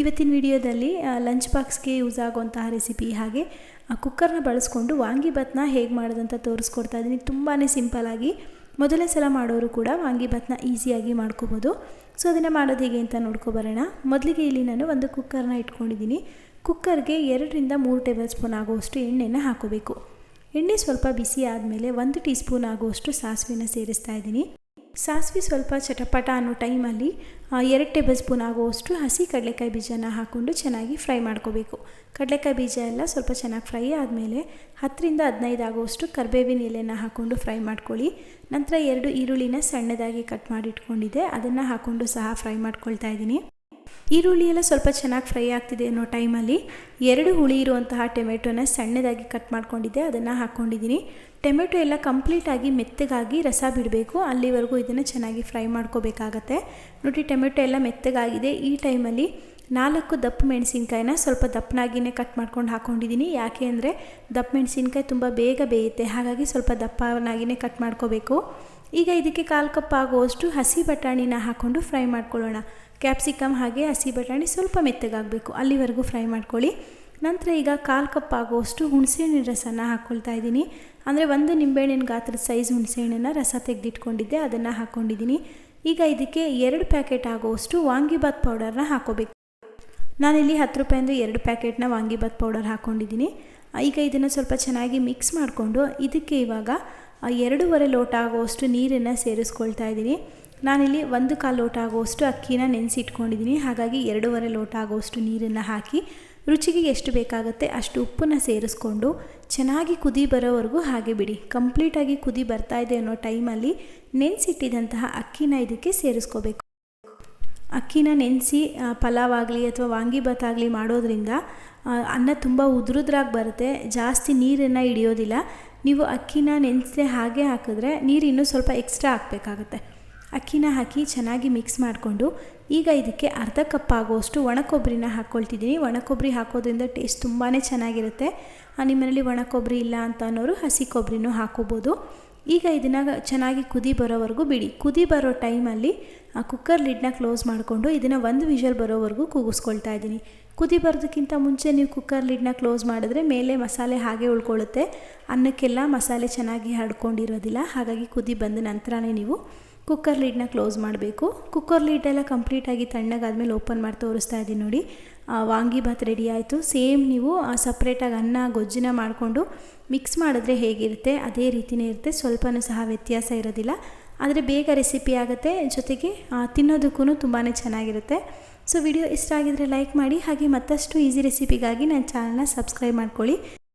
ಇವತ್ತಿನ ವಿಡಿಯೋದಲ್ಲಿ ಲಂಚ್ ಬಾಕ್ಸ್ಗೆ ಯೂಸ್ ಆಗುವಂತಹ ರೆಸಿಪಿ ಹಾಗೆ ಕುಕ್ಕರ್ನ ಬಳಸ್ಕೊಂಡು ವಾಂಗಿಭಾತ್ನ ಹೇಗೆ ಮಾಡೋದಂತ ತೋರಿಸ್ಕೊಡ್ತಾ ಇದ್ದೀನಿ ತುಂಬಾ ಸಿಂಪಲಾಗಿ ಮೊದಲನೇ ಸಲ ಮಾಡೋರು ಕೂಡ ವಾಂಗಿಭಾತ್ನ ಈಸಿಯಾಗಿ ಮಾಡ್ಕೋಬೋದು. ಸೊ ಅದನ್ನು ಮಾಡೋದು ಹೇಗೆ ಅಂತ ನೋಡ್ಕೊಬರೋಣ ಮೊದಲಿಗೆ ಇಲ್ಲಿ ನಾನು ಒಂದು ಕುಕ್ಕರ್ನ ಇಟ್ಕೊಂಡಿದ್ದೀನಿ ಕುಕ್ಕರ್ಗೆ ಎರಡರಿಂದ ಮೂರು ಟೇಬಲ್ ಸ್ಪೂನ್ ಆಗುವಷ್ಟು ಎಣ್ಣೆನ ಹಾಕೋಬೇಕು. ಎಣ್ಣೆ ಸ್ವಲ್ಪ ಬಿಸಿ ಆದಮೇಲೆ ಒಂದು ಟೀ ಸ್ಪೂನ್ ಆಗುವಷ್ಟು ಸಾಸಿವೆನ ಸೇರಿಸ್ತಾ ಇದ್ದೀನಿ ಸಾಸಿವೆ ಸ್ವಲ್ಪ ಚಟಪಟ ಅನ್ನೋ ಟೈಮಲ್ಲಿ ಎರಡು ಟೇಬಲ್ ಸ್ಪೂನ್ ಆಗುವಷ್ಟು ಹಸಿ ಕಡಲೆಕಾಯಿ ಬೀಜನ ಹಾಕ್ಕೊಂಡು ಚೆನ್ನಾಗಿ ಫ್ರೈ ಮಾಡ್ಕೋಬೇಕು. ಕಡಲೆಕಾಯಿ ಬೀಜ ಎಲ್ಲ ಸ್ವಲ್ಪ ಚೆನ್ನಾಗಿ ಫ್ರೈ ಆದಮೇಲೆ ಹತ್ತರಿಂದ ಹದಿನೈದು ಆಗುವಷ್ಟು ಕರ್ಬೇವಿನ ಎಲೆನ ಹಾಕ್ಕೊಂಡು ಫ್ರೈ ಮಾಡ್ಕೊಳ್ಳಿ. ನಂತರ ಎರಡು ಈರುಳ್ಳಿನ ಸಣ್ಣದಾಗಿ ಕಟ್ ಮಾಡಿಟ್ಕೊಂಡಿದ್ದೆ, ಅದನ್ನು ಹಾಕ್ಕೊಂಡು ಸಹ ಫ್ರೈ ಮಾಡ್ಕೊಳ್ತಾ ಇದ್ದೀನಿ. ಈರುಳ್ಳಿ ಎಲ್ಲ ಸ್ವಲ್ಪ ಚೆನ್ನಾಗಿ ಫ್ರೈ ಆಗ್ತಿದೆ ಅನ್ನೋ ಟೈಮಲ್ಲಿ ಎರಡು ಹುಳಿ ಇರುವಂತಹ ಟೊಮೆಟೊನ ಸಣ್ಣದಾಗಿ ಕಟ್ ಮಾಡ್ಕೊಂಡಿದ್ದೆ, ಅದನ್ನು ಹಾಕ್ಕೊಂಡಿದ್ದೀನಿ. ಟೊಮೆಟೊ ಎಲ್ಲ ಕಂಪ್ಲೀಟಾಗಿ ಮೆತ್ತಗಾಗಿ ರಸ ಬಿಡಬೇಕು, ಅಲ್ಲಿವರೆಗೂ ಇದನ್ನು ಚೆನ್ನಾಗಿ ಫ್ರೈ ಮಾಡ್ಕೋಬೇಕಾಗತ್ತೆ. ನೋಡಿ, ಟೊಮೆಟೊ ಎಲ್ಲ ಮೆತ್ತಗಾಗಿದೆ. ಈ ಟೈಮಲ್ಲಿ ನಾಲ್ಕು ದಪ್ಪ ಮೆಣಸಿನ್ಕಾಯಿನ ಸ್ವಲ್ಪ ದಪ್ಪನಾಗಿಯೇ ಕಟ್ ಮಾಡ್ಕೊಂಡು ಹಾಕ್ಕೊಂಡಿದ್ದೀನಿ. ಯಾಕೆ ಅಂದರೆ ದಪ್ಪ ಮೆಣಸಿನ್ಕಾಯಿ ತುಂಬ ಬೇಗ ಬೇಯುತ್ತೆ, ಹಾಗಾಗಿ ಸ್ವಲ್ಪ ದಪ್ಪನಾಗಿಯೇ ಕಟ್ ಮಾಡ್ಕೋಬೇಕು. ಈಗ ಇದಕ್ಕೆ ಕಾಲು ಕಪ್ ಆಗುವಷ್ಟು ಹಸಿ ಬಟಾಣಿನ ಹಾಕ್ಕೊಂಡು ಫ್ರೈ ಮಾಡ್ಕೊಳ್ಳೋಣ. ಕ್ಯಾಪ್ಸಿಕಮ್ ಹಾಗೆ ಹಸಿ ಬಟಾಣಿ ಸ್ವಲ್ಪ ಮೆತ್ತಗಾಗಬೇಕು. ಅಲ್ಲಿವರೆಗೂ ಫ್ರೈ ಮಾಡ್ಕೊಳ್ಳಿ. ನಂತರ ಈಗ ಕಾಲು ಕಪ್ ಆಗುವಷ್ಟು ಹುಣಸೆಹಣ್ಣಿನ ರಸನ ಹಾಕ್ಕೊಳ್ತಾ ಇದ್ದೀನಿ. ಅಂದರೆ ಒಂದು ನಿಂಬೆಹಣ್ಣಿನ ಗಾತ್ರದ ಸೈಜ್ ಹುಣಸೆಹಣ್ಣನ್ನು ರಸ ತೆಗೆದಿಟ್ಕೊಂಡಿದ್ದೆ, ಅದನ್ನು ಹಾಕ್ಕೊಂಡಿದ್ದೀನಿ ಈಗ ಇದಕ್ಕೆ ಎರಡು ಪ್ಯಾಕೆಟ್ ಆಗುವಷ್ಟು ವಾಂಗಿಬಾತ್ ಪೌಡರ್ನ ಹಾಕೋಬೇಕು. ನಾನಿಲ್ಲಿ ಹತ್ತು ರೂಪಾಯಿಂದ ಎರಡು ಪ್ಯಾಕೆಟ್ನ ವಾಂಗಿಬಾತ್ ಪೌಡರ್ ಹಾಕ್ಕೊಂಡಿದ್ದೀನಿ ಈಗ ಇದನ್ನು ಸ್ವಲ್ಪ ಚೆನ್ನಾಗಿ ಮಿಕ್ಸ್ ಮಾಡಿಕೊಂಡು ಇದಕ್ಕೆ ಇವಾಗ ಎರಡೂವರೆ ಲೋಟ ಆಗುವಷ್ಟು ನೀರನ್ನು ಸೇರಿಸ್ಕೊಳ್ತಾ ಇದ್ದೀನಿ. ನಾನಿಲ್ಲಿ ಒಂದು ಕಾಲು ಲೋಟ ಆಗುವಷ್ಟು ಅಕ್ಕಿನ ನೆನೆಸಿಟ್ಕೊಂಡಿದ್ದೀನಿ. ಹಾಗಾಗಿ ಎರಡೂವರೆ ಲೋಟ ಆಗುವಷ್ಟು ನೀರನ್ನು ಹಾಕಿ ರುಚಿಗೆ ಎಷ್ಟು ಬೇಕಾಗುತ್ತೆ ಅಷ್ಟು ಉಪ್ಪನ್ನು ಸೇರಿಸ್ಕೊಂಡು ಚೆನ್ನಾಗಿ ಕುದಿ ಬರೋವರೆಗೂ ಹಾಗೆ ಬಿಡಿ. ಕಂಪ್ಲೀಟಾಗಿ ಕುದಿ ಬರ್ತಾ ಇದೆ ಅನ್ನೋ ಟೈಮಲ್ಲಿ ನೆನೆಸಿಟ್ಟಿದಂತಹ ಅಕ್ಕಿನ ಇದಕ್ಕೆ ಸೇರಿಸ್ಕೋಬೇಕು. ಅಕ್ಕಿನ ನೆನೆಸಿ ಪಲಾವ್ ಆಗಲಿ ಅಥವಾ ವಾಂಗಿಭಾತ್ ಆಗಲಿ ಮಾಡೋದ್ರಿಂದ ಅನ್ನ ತುಂಬ ಉದುರುದ್ರಾಗಿ ಬರುತ್ತೆ. ಜಾಸ್ತಿ ನೀರನ್ನು ಹಿಡಿಯೋದಿಲ್ಲ. ನೀವು ಅಕ್ಕಿನ ನೆನೆಸದೆ ಹಾಗೆ ಹಾಕಿದ್ರೆ ನೀರು ಇನ್ನೂ ಸ್ವಲ್ಪ ಎಕ್ಸ್ಟ್ರಾ ಹಾಕಬೇಕಾಗತ್ತೆ ಅಕ್ಕಿನ ಹಾಕಿ ಚೆನ್ನಾಗಿ ಮಿಕ್ಸ್ ಮಾಡಿಕೊಂಡು ಈಗ ಇದಕ್ಕೆ ಅರ್ಧ ಕಪ್ ಆಗೋಷ್ಟು ಒಣ ಕೊಬ್ಬರಿನ ಹಾಕ್ಕೊಳ್ತಿದ್ದೀನಿ ಒಣ ಕೊಬ್ಬರಿ ಹಾಕೋದ್ರಿಂದ ಟೇಸ್ಟ್ ತುಂಬಾ ಚೆನ್ನಾಗಿರುತ್ತೆ. ನಿಮ್ಮನೇಲಿ ಒಣ ಕೊಬ್ಬರಿ ಇಲ್ಲ ಅಂತ ಅನ್ನೋರು ಹಸಿ ಕೊಬ್ಬರಿನೂ ಹಾಕೋಬೋದು. ಈಗ ಇದನ್ನು ಚೆನ್ನಾಗಿ ಕುದಿ ಬರೋವರೆಗೂ ಬಿಡಿ. ಕುದಿ ಬರೋ ಟೈಮಲ್ಲಿ ಆ ಕುಕ್ಕರ್ ಲಿಡ್ನ ಕ್ಲೋಸ್ ಮಾಡಿಕೊಂಡು ಇದನ್ನು ಒಂದು ವಿಷಲ್ ಬರೋವರೆಗೂ ಕೂಗಿಸ್ಕೊಳ್ತಾ ಇದ್ದೀನಿ. ಕುದಿ ಬರೋದಕ್ಕಿಂತ ಮುಂಚೆ ನೀವು ಕುಕ್ಕರ್ ಲಿಡ್ನ ಕ್ಲೋಸ್ ಮಾಡಿದ್ರೆ ಮೇಲೆ ಮಸಾಲೆ ಹಾಗೆ ಉಳ್ಕೊಳ್ಳುತ್ತೆ. ಅನ್ನಕ್ಕೆಲ್ಲ ಮಸಾಲೆ ಚೆನ್ನಾಗಿ ಹಡ್ಕೊಂಡಿರೋದಿಲ್ಲ ಹಾಗಾಗಿ ಕುದಿ ಬಂದ ನಂತರನೇ ನೀವು ಕುಕ್ಕರ್ ಲೀಡ್ನ ಕ್ಲೋಸ್ ಮಾಡಬೇಕು. ಕುಕ್ಕರ್ ಲೀಡೆಲ್ಲ ಕಂಪ್ಲೀಟಾಗಿ ತಣ್ಣಗಾದಮೇಲೆ ಓಪನ್ ಮಾಡಿ ತೋರಿಸ್ತಾ ಇದ್ದೀನಿ ನೋಡಿ. ವಾಂಗಿಭಾತ್ ರೆಡಿ ಆಯಿತು. ಸೇಮ್ ನೀವು ಸಪ್ರೇಟಾಗಿ ಅನ್ನ, ಗೊಜ್ಜಿನ ಮಾಡಿಕೊಂಡು ಮಿಕ್ಸ್ ಮಾಡಿದ್ರೆ ಹೇಗಿರುತ್ತೆ? ಅದೇ ರೀತಿಯೇ ಇರುತ್ತೆ. ಸ್ವಲ್ಪನೂ ಸಹ ವ್ಯತ್ಯಾಸ ಇರೋದಿಲ್ಲ. ಆದರೆ ಬೇಗ ರೆಸಿಪಿ ಆಗುತ್ತೆ. ಜೊತೆಗೆ ತಿನ್ನೋದಕ್ಕೂ ತುಂಬಾ ಚೆನ್ನಾಗಿರುತ್ತೆ. ಸೊ ವಿಡಿಯೋ ಇಷ್ಟ ಆಗಿದರೆ ಲೈಕ್ ಮಾಡಿ. ಹಾಗೆ ಮತ್ತಷ್ಟು ಈಸಿ ರೆಸಿಪಿಗಾಗಿ ನನ್ನ ಚಾನಲ್ನ ಸಬ್ಸ್ಕ್ರೈಬ್ ಮಾಡ್ಕೊಳ್ಳಿ.